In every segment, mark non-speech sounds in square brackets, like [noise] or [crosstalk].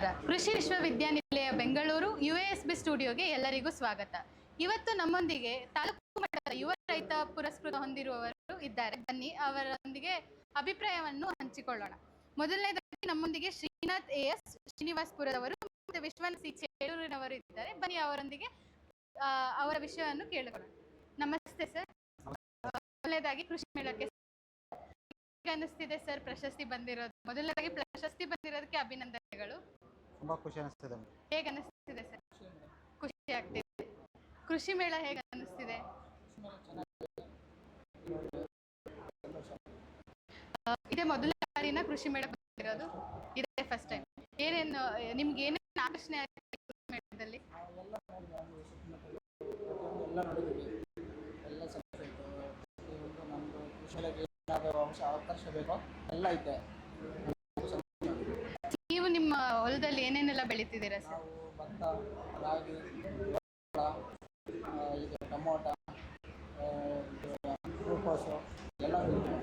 ನಮಸ್ಕಾರ. ಕೃಷಿ ವಿಶ್ವವಿದ್ಯಾನಿಲಯ ಬೆಂಗಳೂರು ಯು ಬಿ ಸ್ಟುಡಿಯೋಗೆ ಎಲ್ಲರಿಗೂ ಸ್ವಾಗತ. ಇವತ್ತು ನಮ್ಮೊಂದಿಗೆ ತಾಲೂಕು ಮಟ್ಟದ ಯುವ ರೈತ ಪುರಸ್ಕೃತ ಹೊಂದಿರುವವರು ಇದ್ದಾರೆ. ಬನ್ನಿ, ಅವರೊಂದಿಗೆ ಅಭಿಪ್ರಾಯವನ್ನು ಹಂಚಿಕೊಳ್ಳೋಣ. ಮೊದಲನೇದಾಗಿ ನಮ್ಮೊಂದಿಗೆ ಶ್ರೀನಾಥ್ ಎ ಎಸ್ ಶ್ರೀನಿವಾಸ್ಪುರದವರು ಮತ್ತು ವಿಶ್ವನಾಥ್ ಸಿ ಚೇಳೂರಿನವರು ಇದ್ದಾರೆ. ಬನ್ನಿ, ಅವರೊಂದಿಗೆ ಅವರ ವಿಷಯವನ್ನು ಕೇಳಿಕೊಳ್ಳೋಣ. ನಮಸ್ತೆ ಸರ್. ಮೊದಲನೇದಾಗಿ ಕೃಷಿ ಮೇಳಕ್ಕೆ ಅನಿಸ್ತಿದೆ ಸರ್? ಪ್ರಶಸ್ತಿ ಬಂದಿರೋದು. ಮೊದಲನೇದಾಗಿ ಪ್ರಶಸ್ತಿ ಬಂದಿರೋದಕ್ಕೆ ಅಭಿನಂದನೆಗಳು. ತುಂಬ ಖುಷಿ ಅನಿಸ್ತಿದೆ ಹೇಗೆ ಅನಿಸ್ತಿದೆ ಸರ್? ಖುಷಿ ಆಗ್ತಿದೆ. ಕೃಷಿ ಮೇಳ ಹೇಗೆ ಅನಿಸ್ತಿದೆ? ಇದೇ ಮೊದಲ ಬಾರಿನ ಕೃಷಿ ಮೇಳ ಬಂದಿರೋದು? ಇದೇ ಫಸ್ಟ್ ಟೈಮ್ ಏನೇನು ನಿಮ್ಗೆ ಏನೇನು ಆಕರ್ಷಣೆ ಆಗಿದೆ ಕೃಷಿ ಮೇಳದಲ್ಲಿ? ಎಲ್ಲ ನೋಡಿದ್ದೀವಿ ಎಲ್ಲ ಸಬ್ಜೆಕ್ಟ್ ಪ್ರತಿಯೊಂದು ನಮ್ಮದು ಕೃಷಿಯಲ್ಲಿ ಏನಾದರೂ ಅಂಶ ಅವಕಾಶ ಬೇಕೋ ಎಲ್ಲ ಐತೆ. ನೀವು ನಿಮ್ಮ ಹೊಲದಲ್ಲಿ ಏನೇನೆಲ್ಲ ಬೆಳಿತಿದ್ದೀರಾ ಸರ್? ನಾವು ಭತ್ತ ರಾಗಿ ಜೋಳ, ಆ, ಇದು ಟೊಮೊಟ ಗ್ಲೂಕೋಸು ಎಲ್ಲ ಬೆಳಿತೀವಿ.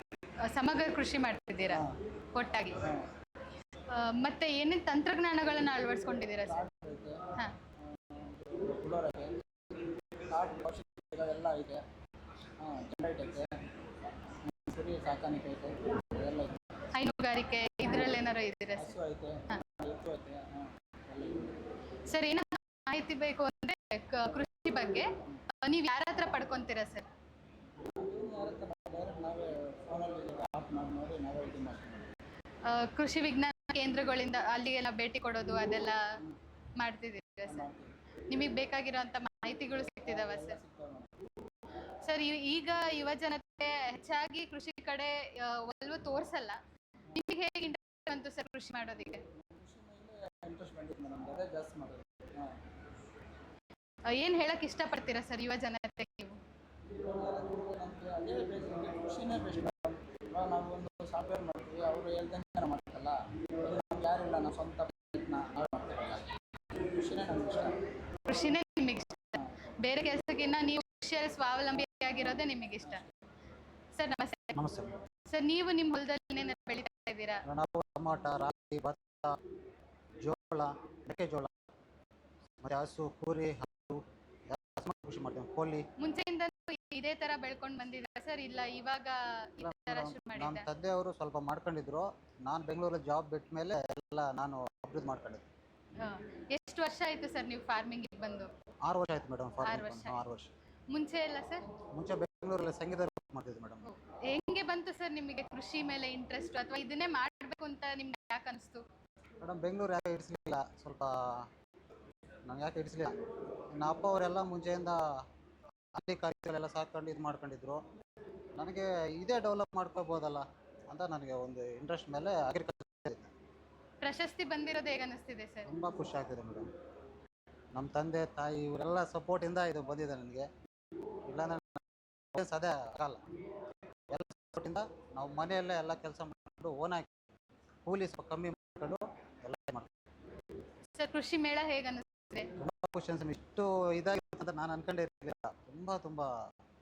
ಸಮಗ್ರ ಕೃಷಿ ಮಾಡ್ತಿದ್ದೀರಾ? ಹಾ. ಒಟ್ಟಾಗಿ. ಹಾಂ. ಆ, ಮತ್ತೆ ಏನೇನು ತಂತ್ರಜ್ಞಾನಗಳನ್ನು ಅಳವಡಿಸ್ಕೊಂಡಿದ್ದೀರಾ ಸರ್? ಐತೆ ಹಾಂ. ಕುಡೋರಕ್ಕೆ ಕಾಡು ಔಷಧಿಗಳು ಎಲ್ಲ ಐತೆ ಹಾಂ ಜನರೇಟ್ ಐತೆ ಹ್ಮ್, ಕುರಿ ಸಾಕಾಣಿಕೆ ಐತೆ ಅದೆಲ್ಲ ಐತೆ ಹೈನುಗಾರಿಕೆ ಸರ್ ಏನಾದ್ರು ಮಾಹಿತಿ ಬೇಕು ಅಂದ್ರೆ ಕೃಷಿ ಬಗ್ಗೆ. ನೀವು ಯಾರ ಹತ್ರ ಪಡ್ಕೊಂತೀರಾ ಸರ್? ಕೃಷಿ ವಿಜ್ಞಾನ ಕೇಂದ್ರಗಳಿಂದ ಅಲ್ಲಿಗೆಲ್ಲ ಭೇಟಿ ಕೊಡೋದು ಅದೆಲ್ಲ ಮಾಡ್ತಿದ್ದೀರಾ ಸರ್? ನಿಮಗೆ ಬೇಕಾಗಿರೋಂಥ ಮಾಹಿತಿಗಳು ಸಿಕ್ತಿದಾವ ಸರ್? ಸರ್ ಈಗ ಯುವ ಜನತೆ ಹೆಚ್ಚಾಗಿ ಕೃಷಿ ಕಡೆ ಒಲವು ತೋರಿಸಲ್ಲ. ನಿಮಗೆ ಹೇಗೆ ಬಂತು ಸರ್ ಕೃಷಿ ಮಾಡೋದಕ್ಕೆ. ಏನ್ ಹೇಳಕ್ ಇಷ್ಟಪಡ್ತೀರಾ ಸರ್ ಯುವ ಜನತೆ ನೀವು? ನಮ್ಗೆ ಇಷ್ಟ. ಕೃಷಿನೇ ನಿಮಗೆ ಬೇರೆ ಕೆಲಸಕ್ಕಿಂತ ನೀವು ಕೃಷಿಯಲ್ಲಿ ಸ್ವಾವಲಂಬಿಯಾಗಿರೋದೇ ನಿಮಗೆ ಇಷ್ಟ. ಸರ್, ನಮಸ್ತೆ. ನಮಸ್ತೆ. ಸರ್ ನೀವು ನಿಮ್ಮ ಹೊಲದಲ್ಲಿ ಏನೇನು ಬೆಳೀತಾ ಇದ್ದೀರಾ? ನಾವು ಟಮಾಟ ರಾಗಿ ಭತ್ತ ಜೋಳ ಮೆಕ್ಕೆಜೋಳ ಮತ್ತೆ ಹಸು ಕುರಿ ಹಸು ಕೃಷಿ ಮಾಡ್ತೇವೆ. ಕೋಳಿ. ಮುಂಚೆಯಿಂದ ಇದೇ ತರ ಬೆಳ್ಕೊಂಡು ಬಂದಿದ್ದೀರಾ ಸರ್? ಇಲ್ಲ ಇವಾಗ ಈ ತರ ಶುರು ನಮ್ಮ ಮಾಡಿದ್ದ? ತಂದೆಯವರು ಸ್ವಲ್ಪ ಮಾಡ್ಕೊಂಡಿದ್ರು. ನಾನು ಬೆಂಗಳೂರಲ್ಲಿ ಜಾಬ್ ಬಿಟ್ಟ ಮೇಲೆ ಎಲ್ಲ ನಾನು ಅಭಿವೃದ್ಧಿ ಮಾಡ್ಕೊಂಡಿದ್ದೆ. ಎಷ್ಟು ವರ್ಷ ಆಯ್ತು ಸರ್ ನೀವು ಫಾರ್ಮಿಂಗ್ ಬಂದು? ಆರು ವರ್ಷ ಆಯ್ತು ಮೇಡಮ್ ಆರು ವರ್ಷ ಆರು ವರ್ಷ. ಮುಂಚೆ ಎಲ್ಲ ಸರ್? ಮುಂಚೆ ಬೆಂಗಳೂರಲ್ಲಿ ಸಂಗೀತ work ಮಾಡ್ತಿದ್ದೆ ಮೇಡಮ್ ಹೆಂಗೆ ಬಂತು ಸರ್ ನಿಮಗೆ ಕೃಷಿ ಮೇಲೆ ಇಂಟ್ರೆಸ್ಟ್ ಅಥವಾ ಇದನ್ನೇ ಮಾಡಬೇಕು ಅಂತ ನಿಮ್ಗೆ ಯಾಕೆ ಅನಿಸ್ತು? ಮೇಡಮ್ ಬೆಂಗಳೂರು ಯಾಕೆ ಇಡಿಸ್ಲಿಲ್ಲ? ಸ್ವಲ್ಪ ನಂಗೆ ಯಾಕೆ ಇಡಿಸ್ಲಿಲ್ಲ? ನಮ್ಮ ಅಪ್ಪ ಅವರೆಲ್ಲ ಮುಂಚೆಯಿಂದ ಹಳ್ಳಿ ಕಾರ್ಯಗಳೆಲ್ಲ ಸಾಕೊಂಡು ಇದು ಮಾಡ್ಕೊಂಡಿದ್ರು. ನನಗೆ ಇದೇ ಡೆವಲಪ್ ಮಾಡ್ಕೋಬೋದಲ್ಲ ಅಂತ ನನಗೆ ಒಂದು ಇಂಟ್ರೆಸ್ಟ್ ಮೇಲೆ ಅಗ್ರಿಕಲ್ಚರ್ ಪ್ರಶಸ್ತಿ ಬಂದಿರೋದು ಹೇಗೆ ಅನಿಸ್ತಿದೆ ಸರ್? ತುಂಬ ಖುಷಿ ಆಗ್ತಿದೆ ಮೇಡಮ್. ನಮ್ಮ ತಂದೆ ತಾಯಿ ಇವರೆಲ್ಲ ಸಪೋರ್ಟಿಂದ ಇದು ಬಂದಿದೆ ನನಗೆ. ಇಲ್ಲಾಂದ್ರೆ ಆಗಲ್ಲ ಎಲ್ಲ ಸಪೋರ್ಟಿಂದ ನಾವು ಮನೆಯಲ್ಲೇ ಎಲ್ಲ ಕೆಲಸ ಮಾಡಿಕೊಂಡು ಓನ್ ಕೂಲಿ ಸ್ವಲ್ಪ ಕಮ್ಮಿ ಮಾಡ್ಕೊಂಡು ಎಲ್ಲ ಮಾಡ್ತೀವಿ. ಸರ್ ಕೃಷಿ ಮೇಳ ಹೇಗೆ ತುಂಬ ಖುಷಿ ಅನ್ಸುತ್ತೆ ಇಷ್ಟು ಇದಾಗಿರುತ್ತೆ ಅಂತ ನಾನು ಅನ್ಕೊಂಡೇ ಇರಲಿಲ್ಲ. ತುಂಬ ತುಂಬ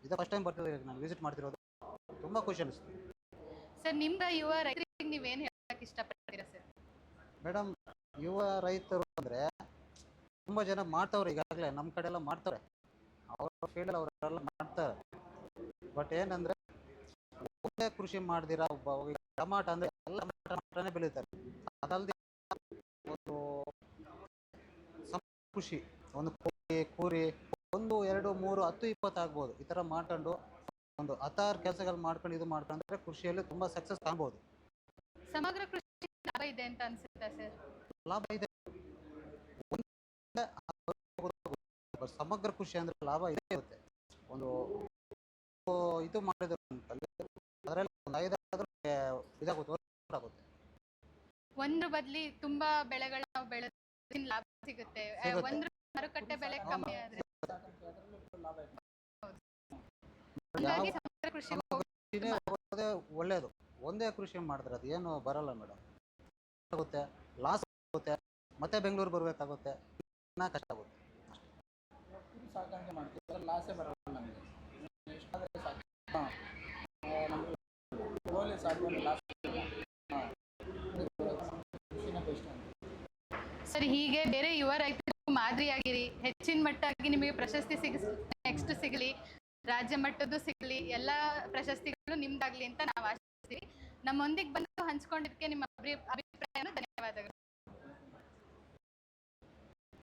ಇದು ಫಸ್ಟ್ ಟೈಮ್ ಬರ್ತಿದ್ದೆ ನಾನು ವಿಸಿಟ್ ಮಾಡ್ತಿರೋದು. ತುಂಬ ಖುಷಿ ಅನಿಸ್ತು. ಸರ್ ನಿಮ್ಮ ಯುವ ರೈತರಿಗೆ ನೀವೇನು ಹೇಳಕ್ಕೆ ಇಷ್ಟಪಡ್ತೀರಾ ಸರ್? ಮೇಡಮ್ ಯುವ ರೈತರು ಅಂದರೆ ತುಂಬ ಜನ ಮಾಡ್ತವ್ರೆ ಈಗಾಗಲೇ ನಮ್ಮ ಕಡೆ ಎಲ್ಲ ಮಾಡ್ತಾರೆ ಅವ್ರ ಫೀಲ್ಡಲ್ಲಿ ಅವರೆಲ್ಲ ಮಾಡ್ತಾರೆ. ಬಟ್ ಏನಂದರೆ ಕೃಷಿ ಮಾಡ್ದಿರಾ ಒಬ್ಬ ಟಮಾಟ ಅಂದ್ರೆ ಎಲ್ಲ ಟಮಾಟನೇ ಬೆಳೀತಾರೆ. ಅದಲ್ಲದೆ ಒಂದು ಕೃಷಿ ಒಂದು ಕೋಳಿ ಕೂರಿ ಒಂದು ಎರಡು ಮೂರು ಹತ್ತು ಇಪ್ಪತ್ತು ಆಗ್ಬೋದು. ಈ ತರ ಮಾಡ್ಕೊಂಡು ಒಂದು ಹತ್ತಾರು ಕೆಲಸಗಳು ಮಾಡ್ಕೊಂಡು ಇದು ಮಾಡ್ಕೊಂಡ್ರೆ ಕೃಷಿಯಲ್ಲಿ ತುಂಬಾ ಸಕ್ಸಸ್ ಕಾಣ್ಬೋದು ಸಮಗ್ರ ಕೃಷಿ ಲಾಭ ಇದೆ ಅಂತ ಅನ್ಸುತ್ತಾ ಸರ್? ಲಾಭ ಇದೆ. [laughs] ಸಮಗ್ರ ಕೃಷಿ ಅಂದ್ರೆ ಲಾಭ ಇದೆ ಇರುತ್ತೆ. ಒಂದು ಇದು ಮಾಡಿದ್ರು ಅಂತಂದ್ರೆ ಅದರಲ್ಲಿ ಒಂದು ಐದಾದ್ರೆ ಇದಾಗುತ್ತೆ ಆಗುತ್ತೆ ಒಂದು ಬದ್ಲಿ ತುಂಬಾ ಬೆಳೆಗಳ ನಾವು ಬೆಳೆದ ಲಾಭ ಸಿಗುತ್ತೆ. ಆ, ಸಿಗುತ್ತೆ. ಒಂದು ಮಾರುಕಟ್ಟೆ ಬೆಲೆ ಕಮ್ಮಿ ಆದ್ರೆ. ಸಮಗ್ರ ಕೃಷಿ ಕೃಷಿನೇ ಹೋಗೋದೇ ಒಳ್ಳೇದು. ಒಂದೇ ಕೃಷಿ ಮಾಡಿದ್ರೆ ಅದು ಏನು ಬರಲ್ಲ ಮೇಡಮ್. ಆಗುತ್ತೆ ಲಾಸ್ ಆಗುತ್ತೆ ಮತ್ತೆ ಬೆಂಗಳೂರು ಬರಬೇಕಾಗುತ್ತೆ ಇನ್ನೂ ಕಷ್ಟ ಆಗುತ್ತೆ. ಕುರಿ ಸಾಕಾಣಿಕೆ ಮಾಡ್ತೀವಿ ಅದ್ರಲ್ಲಿ ಲಾಸೇ ಬರಲ್ಲ ನಮಗೆ ಎಷ್ಟಾದರೆ ಸಾಕು ಹಾಂ ನಮಗೆ ಕೋಳಿ ಸಾಕು ಲಾಸ್ ಹಾಂ ಕೃಷಿನೇ ಬೆಸ್ಟ್ ಅಂತ ಸರ್, ಹೀಗೆ ಬೇರೆ ಯುವ ರೈತರಿಗೂ ಮಾದರಿಯಾಗಿರಿ. ಹೆಚ್ಚಿನ ಮಟ್ಟಾಗಿ ನಿಮಗೆ ಪ್ರಶಸ್ತಿ ಸಿಗ ನೆಕ್ಸ್ಟ್ ಸಿಗಲಿ, ರಾಜ್ಯ ಮಟ್ಟದ್ದು ಸಿಗಲಿ, ಎಲ್ಲ ಪ್ರಶಸ್ತಿಗಳು ನಿಮ್ದಾಗ್ಲಿ ಅಂತ ನಾವು ಆಶಿಸ್ತೀವಿ. ನಮ್ಮೊಂದಿಗೆ ಬಂದು ಹಂಚ್ಕೊಂಡಿದ್ದಕ್ಕೆ ನಿಮ್ಮ ಅಭಿ